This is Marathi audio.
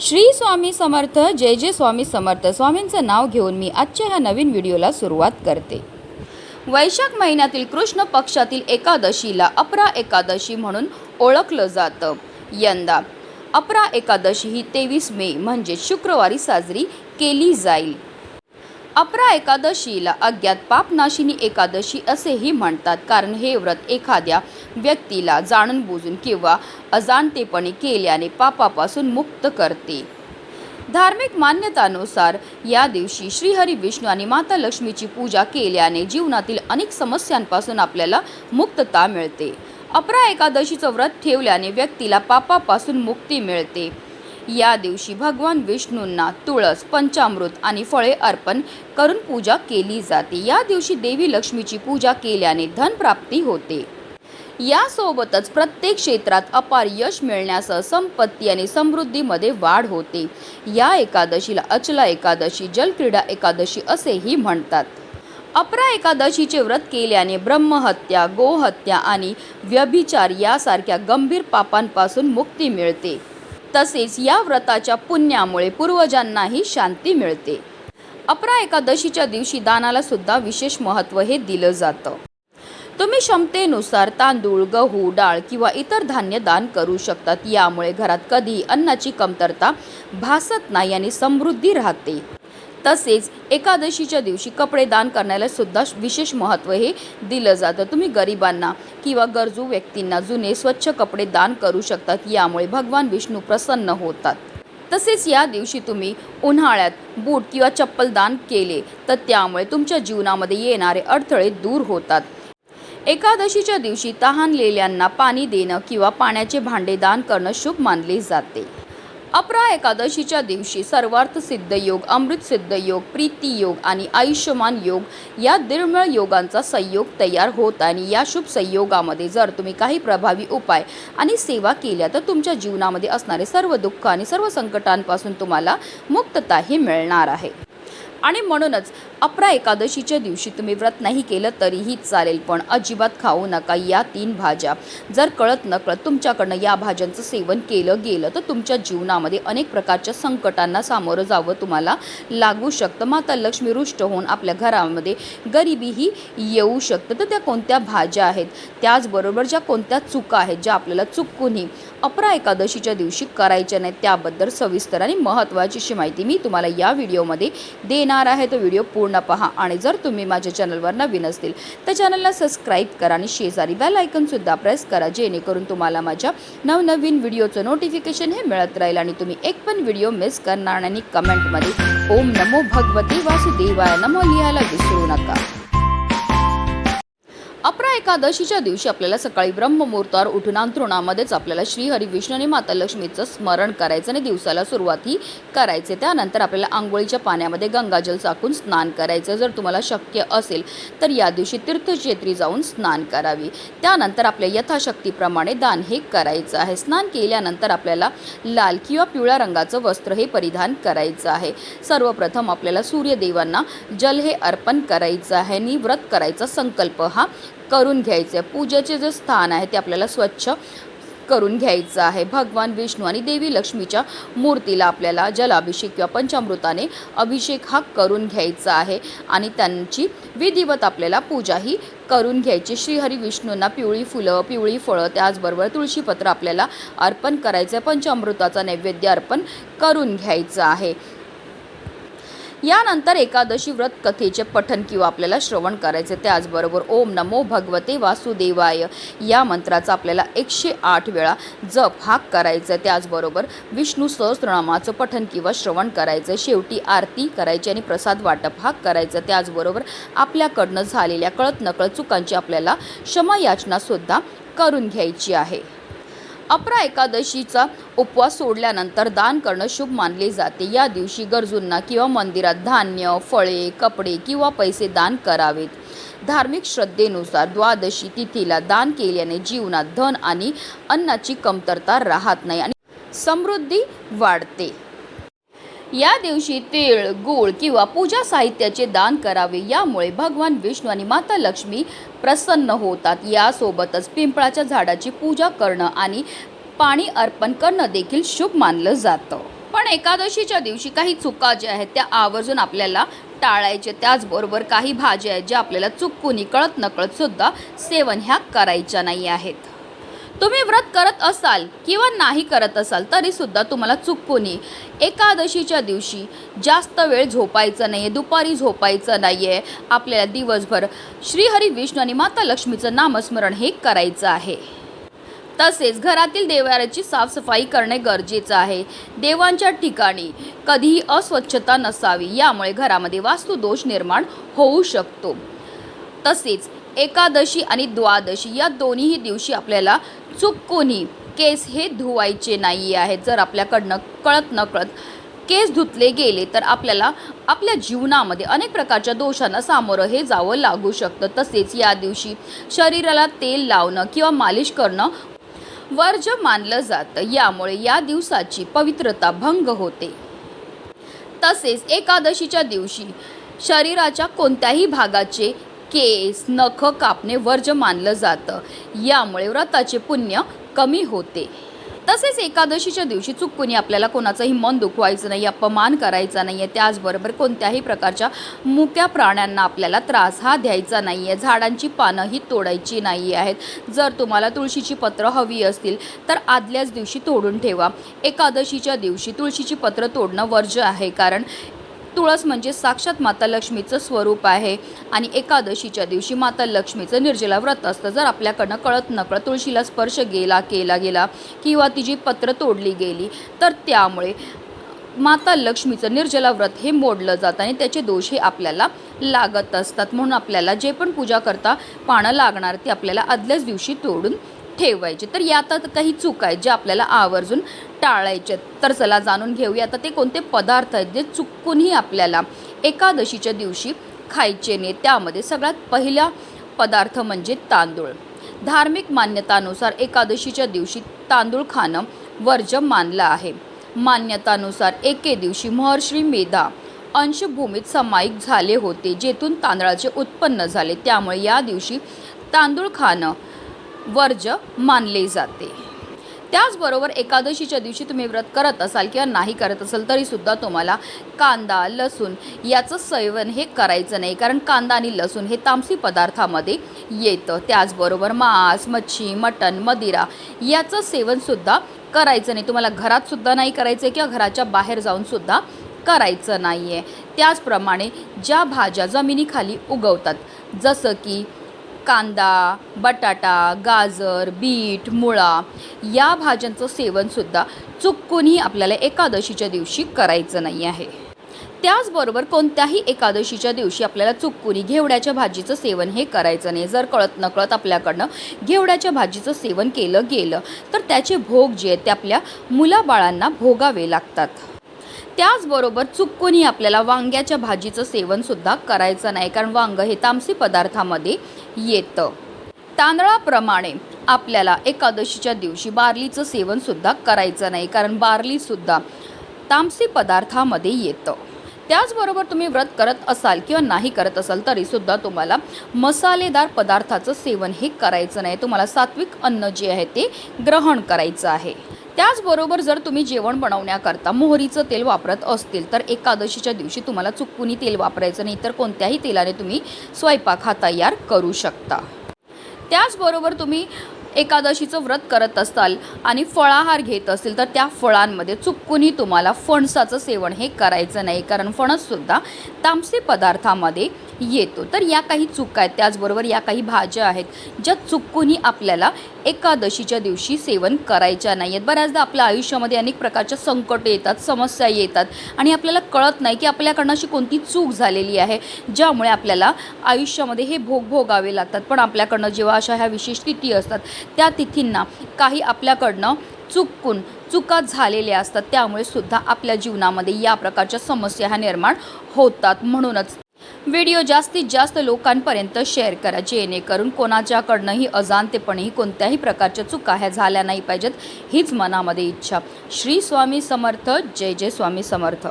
श्री स्वामी समर्थ जय जय स्वामी समर्थ. स्वामींचं नाव घेऊन मी आजच्या ह्या नवीन व्हिडिओला सुरुवात करते. वैशाख महिन्यातील कृष्ण पक्षातील एकादशीला अपरा एकादशी म्हणून ओळखलं जातं. यंदा अपरा एकादशी ही तेवीस मे म्हणजे शुक्रवारी साजरी केली जाईल. अपरा एकादशीला अज्ञात पापनाशिनी एकादशी असेही म्हणतात. कारण हे व्रत एखाद्या व्यक्तीला जाणून बुजून किंवा अजाणतेपणे केल्याने पापापासून मुक्त करते. धार्मिक मान्यतानुसार या दिवशी श्रीहरी विष्णू आणि माता लक्ष्मीची पूजा केल्याने जीवनातील अनेक समस्यांपासून आपल्याला मुक्तता मिळते. अपरा एकादशीचं व्रत ठेवल्याने व्यक्तीला पापापासून मुक्ती मिळते. या दिवशी भगवान विष्णूंना तुळस पंचामृत आणि फळे अर्पण करून पूजा केली जाते. या दिवशी देवी लक्ष्मीची पूजा केल्याने धनप्राप्ती होते. यासोबतच प्रत्येक क्षेत्रात अपार यश मिळण्यासह संपत्ती आणि समृद्धीमध्ये वाढ होते. या एकादशीला अचला एकादशी जलक्रीडा एकादशी असेही म्हणतात. अपरा एकादशीचे व्रत केल्याने ब्रह्महत्या गोहत्या आणि व्यभिचार यासारख्या गंभीर पापांपासून मुक्ती मिळते. तसेच या व्रताच्या पुण्यामुळे पूर्वजांनाही शांती मिळते. अपरा एकादशीच्या दिवशी दानाला सुद्धा विशेष महत्त्व हे दिलं जातं. तुम्ही क्षमतेनुसार तांदूळ गहू डाळ किंवा इतर धान्य दान करू शकतात. यामुळे घरात कधीही अन्नाची कमतरता भासत नाही आणि समृद्धी राहते. तसेच एकादशीच्या दिवशी कपडे दान करण्याला सुद्धा विशेष महत्त्व हे दिलं जातं. तुम्ही गरिबांना किंवा गरजू व्यक्तींना जुने स्वच्छ कपडे दान करू शकतात. यामुळे भगवान विष्णू प्रसन्न होतात. तसेच या दिवशी तुम्ही उन्हाळ्यात बूट किंवा चप्पल दान केले तर त्यामुळे तुमच्या जीवनामध्ये येणारे अडथळे दूर होतात. एकादशीच्या दिवशी तहानलेल्यांना पाणी देणं किंवा पाण्याचे भांडे दान करणं शुभ मानले जाते. अपरा एकादशीच्या दिवशी सर्वार्थ सिद्ध योग अमृत सिद्ध योग प्रीती योग आणि आयुष्यमान योग या दुर्मिळ योगांचा संयोग तयार होत आणि या शुभ संयोगामध्ये जर तुम्ही काही प्रभावी उपाय आणि सेवा केल्या तर तुमच्या जीवनामध्ये असणारे सर्व दुःख आणि सर्व संकटांपासून तुम्हाला मुक्तताही मिळणार आहे. आणि म्हणूनच अपरा एकादशीच्या दिवशी तुम्ही व्रत नाही केलं तरीही चालेल पण अजिबात खाऊ नका या तीन भाज्या. जर कळत नकळत तुमच्याकडनं या भाज्यांचं सेवन केलं गेलं तर तुमच्या जीवनामध्ये अनेक प्रकारच्या संकटांना सामोरं जावं तुम्हाला लागू शकतं. माता लक्ष्मी रुष्ट होऊन आपल्या घरामध्ये गरिबीही येऊ शकतं. तर त्या कोणत्या भाज्या आहेत? त्याचबरोबर ज्या कोणत्या चुका आहेत ज्या आपल्याला चुकूनही अपरा एकादशीच्या दिवशी करायच्या नाहीत त्याबद्दल सविस्तर आणि महत्त्वाची अशी माहिती मी तुम्हाला या व्हिडिओमध्ये देणार आहे. तो व्हिडिओ पूर्ण पहा आणि जर तुम्ही माझ्या चॅनलवर नवीन असतील तर चॅनलला सबस्क्राईब करा आणि शेजारी बेल आयकनसुद्धा प्रेस करा जेणेकरून तुम्हाला माझ्या नवनवीन व्हिडिओचं नोटिफिकेशन हे मिळत राहील आणि तुम्ही एक पण व्हिडिओ मिस करणार नाही. आणि कमेंटमध्ये ओम नमो भगवते वासुदेवाय नमो लिहायला विसरू नका. एकादशीच्या दिवशी आपल्याला सकाळी ब्रह्ममुहूर्तावर उठून अंतरुणामध्येच आपल्याला श्रीहरी विष्णू आणि माता लक्ष्मीचं स्मरण करायचं आणि दिवसाला सुरुवाती करायचे. त्यानंतर आपल्याला आंघोळीच्या पाण्यामध्ये गंगाजल चाकून स्नान करायचं. जर तुम्हाला शक्य असेल तर या दिवशी तीर्थक्षेत्री जाऊन स्नान करावी. त्यानंतर आपल्या यथाशक्तीप्रमाणे दान हे करायचं आहे. स्नान केल्यानंतर आपल्याला लाल किंवा पिवळ्या रंगाचं वस्त्र हे परिधान करायचं आहे. सर्वप्रथम आपल्याला सूर्यदेवांना जल हे अर्पण करायचं आहे. आणि व्रत करायचा संकल्प हा करून घ्यायचं. आहे पूजेचे जे स्थान आहे ते आपल्याला स्वच्छ करून घ्यायचं आहे. भगवान विष्णू आणि देवी लक्ष्मीच्या मूर्तीला आपल्याला जलाभिषेक किंवा पंचामृताने अभिषेक हा करून घ्यायचा आहे. आणि त्यांची विधिवत आपल्याला पूजाही करून घ्यायची. श्रीहरी विष्णूंना पिवळी फुलं पिवळी फळं त्याचबरोबर तुळशीपत्र आपल्याला अर्पण करायचं आहे. पंचामृताचा नैवेद्य अर्पण करून घ्यायचं आहे. यानंतर एकादशी व्रत कथेचे पठन किंवा आपल्याला श्रवण करायचे त्याचबरोबर ओम नमो भगवते वासुदेवाय. या मंत्राचा आपल्याला एकशे आठ वेळा जप हा करायचा आहे. त्याचबरोबर विष्णू सहस्रनामाचं पठन किंवा श्रवण करायचं शेवटी आरती करायची आणि प्रसाद वाटप हा करायचा त्याचबरोबर आपल्याकडनं झालेल्या कळत नकळत चुकांची आपल्याला क्षमायाचनासुद्धा करून घ्यायची आहे. अपरा एकादशीचा उपवास सोडल्यानंतर दान करणं शुभ मानले जाते. या दिवशी गरजूंना किंवा मंदिरात धान्य फळे कपडे किंवा पैसे दान करावेत. धार्मिक श्रद्धेनुसार द्वादशी तिथीला दान केल्याने जीवनात धन आणि अन्नाची कमतरता राहत नाही आणि समृद्धी वाढते. या दिवशी तिळ गूळ किंवा पूजा साहित्याचे दान करावे. यामुळे भगवान विष्णू आणि माता लक्ष्मी प्रसन्न होतात. यासोबतच पिंपळाच्या झाडाची पूजा करणं आणि पाणी अर्पण करणं देखील शुभ मानलं जातं. पण एकादशीच्या दिवशी काही चुका ज्या आहेत त्या आवर्जून आपल्याला टाळायचे. त्याचबरोबर काही भाज्या आहेत ज्या आपल्याला चुकून कळत नकळत सुद्धा सेवन ह्या करायच्या नाही आहेत. तुम्ही व्रत करत असाल किंवा नाही करत असाल तरी सुद्धा तुम्हाला चुकून एकादशीच्या दिवशी जास्त वेळ झोपायचं नाही आहे दुपारी झोपायचं नाही आहे आपल्याला दिवसभर श्रीहरी विष्णू आणि माता लक्ष्मीचं नामस्मरण हे करायचं आहे. तसेच घरातील देवाऱ्याची साफसफाई करणे गरजेचं आहे. देवांच्या ठिकाणी कधीही अस्वच्छता नसावी यामुळे घरामध्ये वास्तुदोष निर्माण होऊ शकतो. तसेच एकादशी आणि द्वादशी या दोन्हीही दिवशी आपल्याला चुकूनही केस हे धुवायचे नाही आहेत जर आपल्याकडनं कळत नकळत केस धुतले गेले तर आपल्याला आपल्या जीवनामध्ये अनेक प्रकारच्या दोषांना सामोरं हे जावं लागू शकतं. तसेच या दिवशी शरीराला तेल लावणं किंवा मालिश करणं वर्ज मानलं जातं. यामुळे या दिवसाची पवित्रता भंग होते. तसेच एकादशीच्या दिवशी शरीराच्या कोणत्याही भागाचे केस नख कापणे वर्ज मानलं जातं. यामुळे व्रताचे पुण्य कमी होते. तसेच एकादशीच्या दिवशी चुकून आपल्याला कोणाचंही मन दुखवायचं नाही अपमान करायचा नाही आहे त्याचबरोबर कोणत्याही प्रकारच्या मुक्या प्राण्यांना आपल्याला त्रास हा द्यायचा नाही आहे झाडांची पानंही तोडायची नाही आहेत. जर तुम्हाला तुळशीची पत्रं हवी असतील तर आदल्याच दिवशी तोडून ठेवा. एकादशीच्या दिवशी तुळशीची पत्रं तोडणं वर्ज्य आहे कारण तुळस म्हणजे साक्षात माता लक्ष्मीचं स्वरूप आहे. आणि एकादशीच्या दिवशी माता लक्ष्मीचं निर्जला व्रत असतं. जर आपल्याकडनं कळत नकळत तुळशीला स्पर्श गेला केला गेला किंवा तिची पत्र तोडली गेली तर त्यामुळे माता लक्ष्मीचं निर्जला व्रत हे मोडलं जातं आणि त्याचे दोष हे आपल्याला लागत असतात. म्हणून आपल्याला जे पण पूजा करता पानं लागणार ते आपल्याला आदल्याच दिवशी तोडून ठेवायचे. तर यात काही चूक आहेत जे आपल्याला आवर्जून टाळायचे. तर चला जाणून घेऊया. आता ते कोणते पदार्थ आहेत जे चुकूनही आपल्याला एकादशीच्या दिवशी खायचे नाही? त्यामध्ये सगळ्यात पहिला पदार्थ म्हणजे तांदूळ. धार्मिक मान्यतानुसार एकादशीच्या दिवशी तांदूळ खाणं वर्ज मानलं आहे. मान्यतानुसार एके दिवशी महर्षी मेधा अंशभूमीत समायिक झाले होते जेथून तांदळाचे उत्पन्न झाले. त्यामुळे या दिवशी तांदूळ खाणं वर्ज मानले जाते. त्याचबरोबर एकादशीच्या दिवशी तुम्ही व्रत करत असाल किंवा नाही करत असाल तरीसुद्धा तुम्हाला कांदा लसूण याचं सेवन हे करायचं नाही. कारण कांदा आणि लसूण हे तामसी पदार्थामध्ये येतं. त्याचबरोबर मांस मच्छी मटण मदिरा याचं सेवनसुद्धा करायचं नाही. तुम्हाला घरातसुद्धा नाही करायचं आहे किंवा घराच्या बाहेर जाऊनसुद्धा करायचं नाही आहे त्याचप्रमाणे ज्या भाज्या जमिनीखाली उगवतात जसं की कांदा बटाटा गाजर बीट मुळा या भाज्यांचं सेवनसुद्धा चुकूनही आपल्याला एकादशीच्या दिवशी करायचं नाही आहे. त्याचबरोबर कोणत्याही एकादशीच्या दिवशी आपल्याला चुकूनी घेवड्याच्या भाजीचं सेवन हे करायचं नाही. जर कळत नकळत आपल्याकडनं घेवड्याच्या भाजीचं सेवन केलं गेलं तर त्याचे भोग जे आहेत ते आपल्या मुलाबाळांना भोगावे लागतात. त्याचबरोबर चुकूनही आपल्याला वांग्याच्या भाजीचं सेवनसुद्धा करायचं नाही कारण वांग हे तामसी पदार्थामध्ये येतं. तांदळाप्रमाणे आपल्याला एकादशीच्या दिवशी बार्लीचं सेवनसुद्धा करायचं नाही कारण बार्लीसुद्धा तामसी पदार्थामध्ये येतं. त्याचबरोबर तुम्ही व्रत करत असाल किंवा नाही करत असाल तरीसुद्धा तुम्हाला मसालेदार पदार्थाचं सेवन हे करायचं नाही. तुम्हाला सात्विक अन्न जे आहे ते ग्रहण करायचं आहे. त्याचबरोबर जर तुम्ही जेवण बनवण्याकरता मोहरीचं तेल वापरत असतील तर एकादशीच्या दिवशी तुम्हाला चुकूनही तेल वापरायचं नाही तर कोणत्याही तेलाने तुम्ही स्वयंपाक हा तयार करू शकता. त्याचबरोबर तुम्ही एकादशीचं व्रत करत असाल आणि फळाहार घेत असेल तर त्या फळांमध्ये चुकूनही तुम्हाला फणसाचं सेवन हे करायचं नाही कारण फणससुद्धा तामसे पदार्थामध्ये येतो. तर या काही चुका आहेत त्याचबरोबर या काही भाज्या आहेत ज्या चुकूनही आपल्याला एकादशीच्या दिवशी सेवन करायच्या नाही आहेत बऱ्याचदा आपल्या आयुष्यामध्ये अनेक प्रकारच्या संकट येतात समस्या येतात आणि आपल्याला कळत नाही की आपल्याकडनं अशी कोणती चूक झालेली आहे ज्यामुळे आपल्याला आयुष्यामध्ये हे भोग भोगावे लागतात. पण आपल्याकडनं जेव्हा अशा ह्या विशेष तिथी असतात त्या तिथींना काही आपल्याकडनं चुकून चुका झालेल्या असतात. त्यामुळे सुद्धा आपल्या जीवनामध्ये या प्रकारच्या समस्या ह्या निर्माण होतात म्हणूनच. व्हिडिओ जास्तीत जास्त लोकांपर्यंत शेअर करा जेणेकरून कोणाच्याकडनंही अजाणतेपणेही कोणत्याही प्रकारच्या चुका ह्या झाल्या नाही पाहिजेत हीच मनामध्ये इच्छा. श्री स्वामी समर्थ जय जय स्वामी समर्थ.